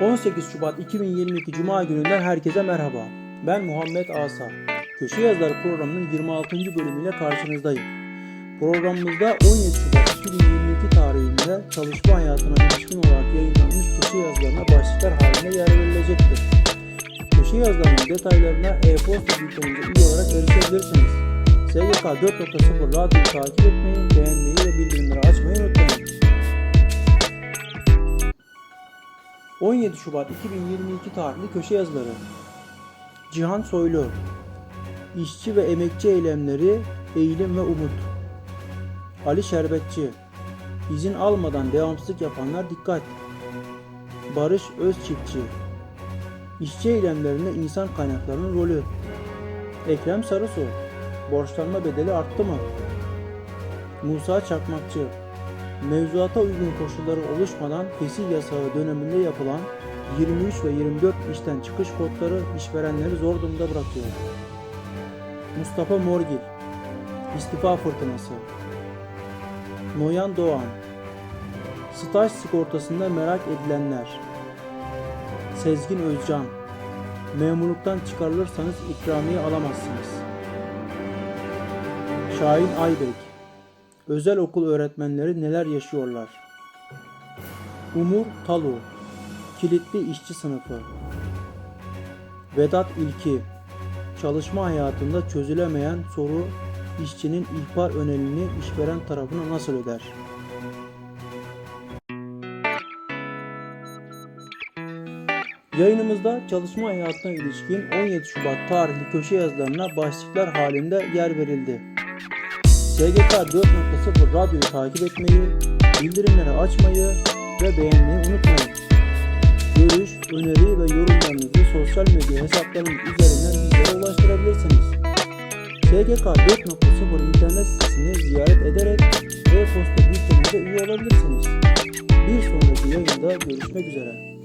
18 Şubat 2022 Cuma gününden herkese merhaba. Ben Muhammed Asa. Köşe Yazıları programının 26. bölümüyle karşınızdayım. Programımızda 17 Şubat 2022 tarihinde çalışma hayatına ilişkin olarak yayınlanmış köşe yazılarına başlıklar halinde yer verilecektir. Köşe yazılarının detaylarına e-posta bültenimize üye olarak erişebilirsiniz. SGK 4.0 radyoyu takip etmeyi, beğenmeyi 17 Şubat 2022 tarihli köşe yazıları. Cihan Soylu. İşçi ve emekçi eylemleri, eğilim ve umut. Ali Şerbetçi. İzin almadan devamsızlık yapanlar dikkat. Barış Özçiftçi. İşçi eylemlerinde insan kaynaklarının rolü. Ekrem Sarısu. Borçlanma bedeli arttı mı? Musa Çakmakçı. Mevzuata uygun koşulları oluşmadan fesih yasağı döneminde yapılan 23 ve 24 işten çıkış kodları işverenleri zor durumda bırakıyor. Mustafa Morgil İstifa Fırtınası Noyan Doğan Staj sigortasında merak edilenler Sezgin Özcan Memurluktan çıkarılırsanız ikramiye alamazsınız. Şahin Aybek Özel okul öğretmenleri neler yaşıyorlar? Umur Talu Kilitli işçi sınıfı Vedat İlki Çalışma hayatında çözülemeyen soru işçinin ihbar önemini işveren tarafına nasıl öder? Yayınımızda çalışma hayatına ilişkin 17 Şubat tarihli köşe yazılarına başlıklar halinde yer verildi. SGK 4.0 radyoyu takip etmeyi, bildirimleri açmayı ve beğenmeyi unutmayın. Görüş, öneri ve yorumlarınızı sosyal medya hesaplarımız üzerinden bizlere ulaştırabilirsiniz. SGK 4.0 internet sitesini ziyaret ederek e-posta bültenimize üye olabilirsiniz. Bir sonraki yayında görüşmek üzere.